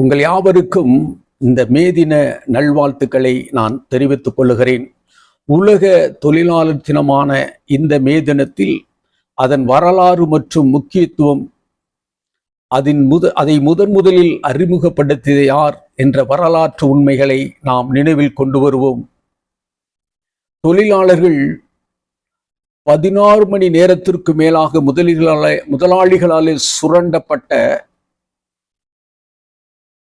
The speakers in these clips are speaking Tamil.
உங்கள் யாவருக்கும் இந்த மேதின நல்வாழ்த்துக்களை நான் தெரிவித்துக் கொள்ளுகிறேன் உலக தொழிலாளர் தினமான இந்த மே தினத்தில் அதன் வரலாறு மற்றும் முக்கியத்துவம் அதன் முத அதை முதன் முதலில் அறிமுகப்படுத்தியது யார் என்ற வரலாற்று உண்மைகளை நாம் நினைவில் கொண்டு வருவோம். தொழிலாளர்கள் பதினாறு மணி நேரத்திற்கு மேலாக முதலீடுகளால் முதலாளிகளாலே சுரண்டப்பட்ட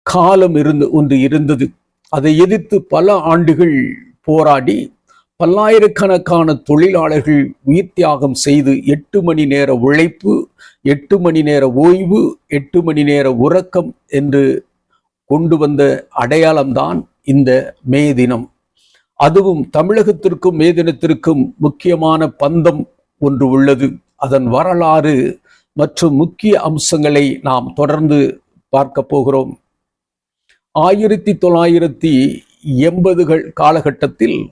காலம் இருந்து ஒன்று இருந்தது. அதை எதிர்த்து பல ஆண்டுகள் போராடி பல்லாயிரக்கணக்கான தொழிலாளர்கள் உயிர் தியாகம் செய்து எட்டு மணி நேர உழைப்பு எட்டு மணி நேர ஓய்வு எட்டு மணி நேர உறக்கம் என்று கொண்டு வந்த அடையாளம்தான் இந்த மே தினம். அதுவும் தமிழகத்திற்கும் மே தினத்திற்கும் முக்கியமான பந்தம் ஒன்று உள்ளது. அதன் வரலாறு மற்றும் முக்கிய அம்சங்களை நாம் தொடர்ந்து பார்க்க போகிறோம். ஆயிரத்தி தொள்ளாயிரத்தி எண்பதுகள் காலகட்டத்தில்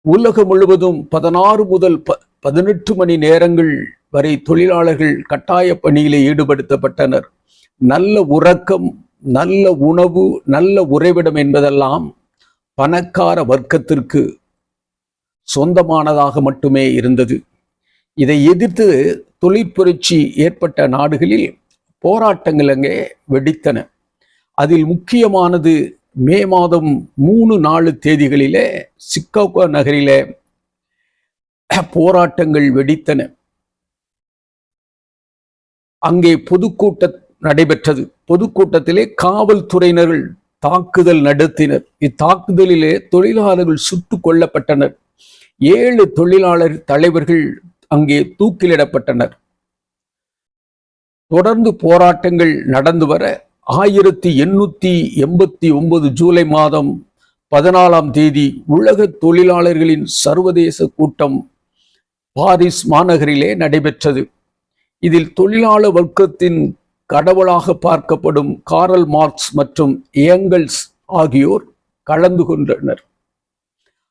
உலகம் முழுவதும் பதினாறு முதல் ப பதினெட்டு மணி நேரங்கள் வரை தொழிலாளர்கள் கட்டாய பணியிலே ஈடுபடுத்தப்பட்டனர். நல்ல உறக்கம் நல்ல உணவு நல்ல உறைவிடம் என்பதெல்லாம் பணக்கார வர்க்கத்திற்கு சொந்தமானதாக மட்டுமே இருந்தது. இதை எதிர்த்து தொழிற்புரட்சி ஏற்பட்ட நாடுகளில் போராட்டங்கள் அங்கே வெடித்தன. அதில் முக்கியமானது மே மாதம் மூணு நாலு தேதிகளிலே சிக்காகோ நகரிலே போராட்டங்கள் வெடித்தன. அங்கே பொதுக்கூட்ட நடைபெற்றது. பொதுக்கூட்டத்திலே காவல்துறையினர்கள் தாக்குதல் நடத்தினர். இத்தாக்குதலிலே தொழிலாளர்கள் சுட்டு கொல்லப்பட்டனர். ஏழு தொழிலாளர் தலைவர்கள் அங்கே தூக்கிலிடப்பட்டனர். தொடர்ந்து போராட்டங்கள் நடந்து வர ஆயிரத்தி எண்ணூற்றி எண்பத்தி ஒன்பது ஜூலை மாதம் பதினாலாம் தேதி உலக தொழிலாளர்களின் சர்வதேச கூட்டம் பாரிஸ் மாநகரிலே நடைபெற்றது. இதில் தொழிலாளர் வர்க்கத்தின் கடவுளாக பார்க்கப்படும் காரல் மார்க்ஸ் மற்றும் ஏங்கல்ஸ் ஆகியோர் கலந்து கொண்டனர்.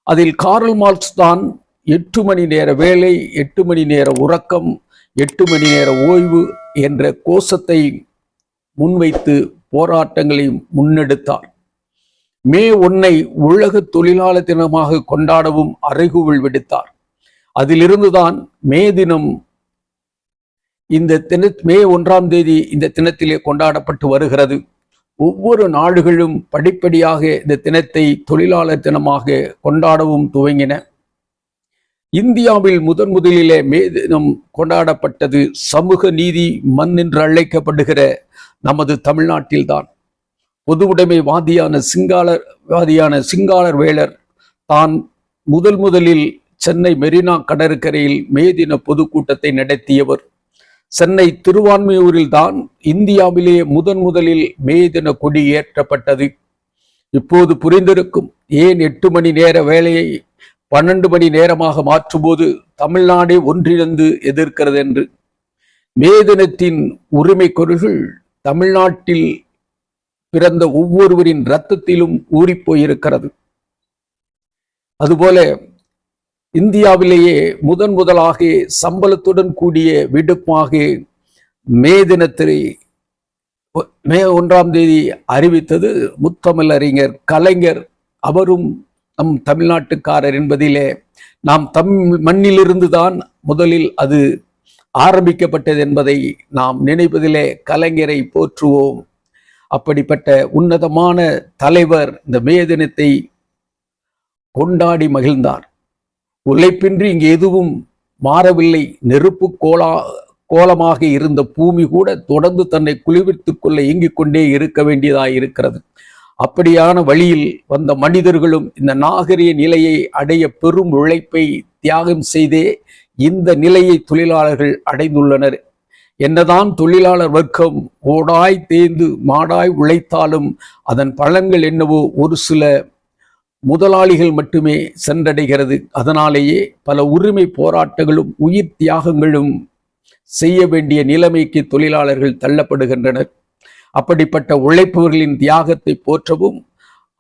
அதில் காரல் மார்க்ஸ் தான் எட்டு மணி நேர வேலை எட்டு மணி நேர உறக்கம் எட்டு மணி நேர ஓய்வு என்ற கோஷத்தை முன்வைத்து போராட்டங்களை முன்னெடுத்தார். மே ஒன்னை உலக தொழிலாளர் தினமாக கொண்டாடவும் அறைகூவல் விடுத்தார். அதிலிருந்துதான் மே தினம் இந்த தின மே ஒன்றாம் தேதி இந்த தினத்திலே கொண்டாடப்பட்டு வருகிறது. ஒவ்வொரு நாடுகளும் படிப்படியாக இந்த தினத்தை தொழிலாளர் தினமாக கொண்டாடவும் துவங்கின. இந்தியாவில் முதன் முதலிலே மே தினம் கொண்டாடப்பட்டது சமூக நீதி மண் என்று அழைக்கப்படுகிற நமது தமிழ்நாட்டில்தான். பொதுவுடைமைவாதியான வாதியான சிங்காளர் வாதியான சிங்காளர் வேளர் தான் முதல் முதலில் சென்னை மெரினா கடற்கரையில் மே தின பொதுக்கூட்டத்தை நடத்தியவர். சென்னை திருவான்மையூரில் தான் இந்தியாவிலேயே முதன் முதலில் மே தின கொடி ஏற்றப்பட்டது. இப்போது புரிந்திருக்கும் ஏன் எட்டு மணி நேர வேலையை பன்னெண்டு மணி நேரமாக மாற்றும்போது தமிழ்நாடே ஒன்றிணைந்து எதிர்க்கிறது என்று. மே தினத்தின் உரிமை குரல்கள் தமிழ்நாட்டில் பிறந்த ஒவ்வொருவரின் இரத்தத்திலும் ஊறிப்போயிருக்கிறது. அதுபோல இந்தியாவிலேயே முதன் முதலாக சம்பளத்துடன் கூடிய விடுப்பாக மே தினத்தை மே ஒன்றாம் தேதி அறிவித்தது முத்தமிழறிஞர் கலைஞர் அவரும் நம் தமிழ்நாட்டுக்காரர் என்பதிலே நாம் தம் மண்ணிலிருந்து தான் முதலில் அது ஆரம்பிக்கப்பட்டது என்பதை நாம் நினைப்பதிலே கலைஞரை போற்றுவோம். அப்படிப்பட்ட உன்னதமான தலைவர் இந்த மே தினத்தை கொண்டாடி மகிழ்ந்தார். உழைப்பின்றி இங்கு எதுவும் மாறவில்லை. நெருப்பு கோலா கோலமாக இருந்த பூமி கூட தொடர்ந்து தன்னை குளிர்வித்துக் கொள்ள இயங்கிக் கொண்டே இருக்க வேண்டியதாய் இருக்கிறது அப்படியான வழியில் வந்த மனிதர்களும் இந்த நாகரிக நிலையை அடைய பெரும் உழைப்பை தியாகம் செய்தே இந்த நிலையை தொழிலாளர்கள் அடைந்துள்ளனர். என்னதான் தொழிலாளர் வர்க்கம் ஓடாய் தேய்ந்து மாடாய் உழைத்தாலும் அதன் பலன்கள் என்னவோ ஒரு சில முதலாளிகள் மட்டுமே சென்றடைகிறது. அதனாலேயே பல உரிமை போராட்டங்களும் உயிர் தியாகங்களும் செய்ய வேண்டிய நிலைமைக்கு தொழிலாளர்கள் தள்ளப்படுகின்றனர். அப்படிப்பட்ட உழைப்பவர்களின் தியாகத்தை போற்றவும்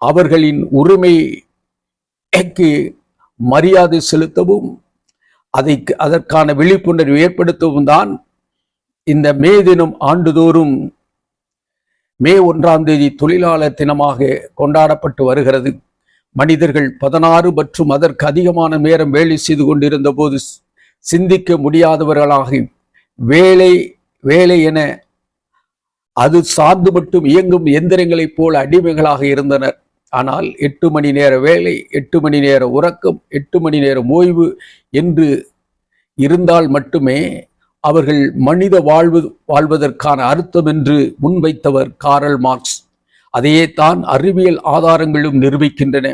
அவர்களின் உரிமைக்கு மரியாதை செலுத்தவும் அதை அதற்கான விழிப்புணர்வு ஏற்படுத்தவும் தான் இந்த மே தினம் ஆண்டுதோறும் மே ஒன்றாம் தேதி தொழிலாளர் தினமாக கொண்டாடப்பட்டு வருகிறது. மனிதர்கள் பதினாறு மற்றும் அதற்கு அதிகமான நேரம் வேலை செய்து கொண்டிருந்த போது சிந்திக்க முடியாதவர்களாகி வேலை வேலை என அது சார்ந்து மட்டும் இயங்கும் எந்திரங்களைப் போல அடிமைகளாக இருந்தனர். ஆனால் எட்டு மணி நேர வேலை எட்டு மணி நேர உறக்கம் எட்டு மணி நேரம் ஓய்வு என்று இருந்தால் மட்டுமே அவர்கள் மனித வாழ்வு வாழ்வதற்கான அர்த்தம் என்று முன்வைத்தவர் காரல் மார்க்ஸ். அதையே தான் அறிவியல் ஆதாரங்களும் நிரூபிக்கின்றன.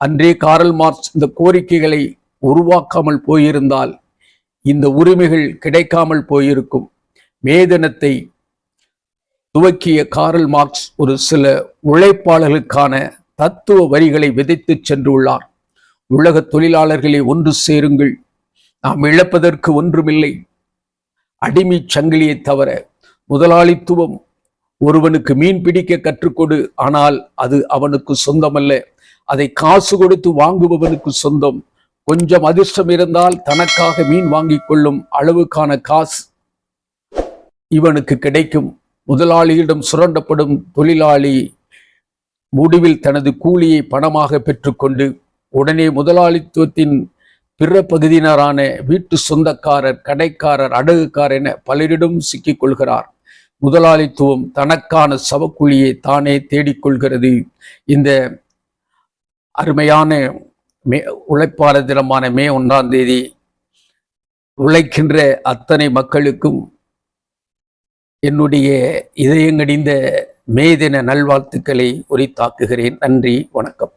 அன்றே காரல் மார்க்ஸ் இந்த கோரிக்கைகளை உருவாக்காமல் போயிருந்தால் இந்த உரிமைகள் கிடைக்காமல் போயிருக்கும். மேதனத்தை துவக்கிய காரல் மார்க்ஸ் ஒரு சில உழைப்பாளர்களுக்கான தத்துவ வரிகளை விதைத்து சென்றுள்ளார். உலக தொழிலாளர்களை ஒன்று சேருங்கள். நாம் இழப்பதற்கு ஒன்றுமில்லை. அடிமை சங்கிலியை தவிர முதலாளித்துவம் ஒருவனுக்கு மீன் பிடிக்க கற்றுக்கொடு ஆனால் அது அவனுக்கு சொந்தமல்ல. அதை காசு கொடுத்து வாங்குபவனுக்கு சொந்தம். கொஞ்சம் அதிர்ஷ்டம் இருந்தால் தனக்காக மீன் வாங்கிக் கொள்ளும் அளவுக்கான காசு இவனுக்கு கிடைக்கும். முதலாளியிடம் சுரண்டப்படும் தொழிலாளி முடிவில் தனது கூலியை பணமாக பெற்றுக்கொண்டு உடனே முதலாளித்துவத்தின் பிற பகுதியினரான வீட்டு சொந்தக்காரர் கடைக்காரர் அடகுக்காரர் என பலரிடம் சிக்கிக் கொள்கிறார் முதலாளித்துவம் தனக்கான சவக்குழியை தானே தேடிக்கொள்கிறது. இந்த அருமையான மே உழைப்பாளர் தினமான மே ஒன்றாம் தேதி உழைக்கின்ற அத்தனை மக்களுக்கும் என்னுடைய இதயங்கடிந்த மே தின நல்வாழ்த்துக்களை உரித்தாக்குகிறேன். நன்றி வணக்கம்.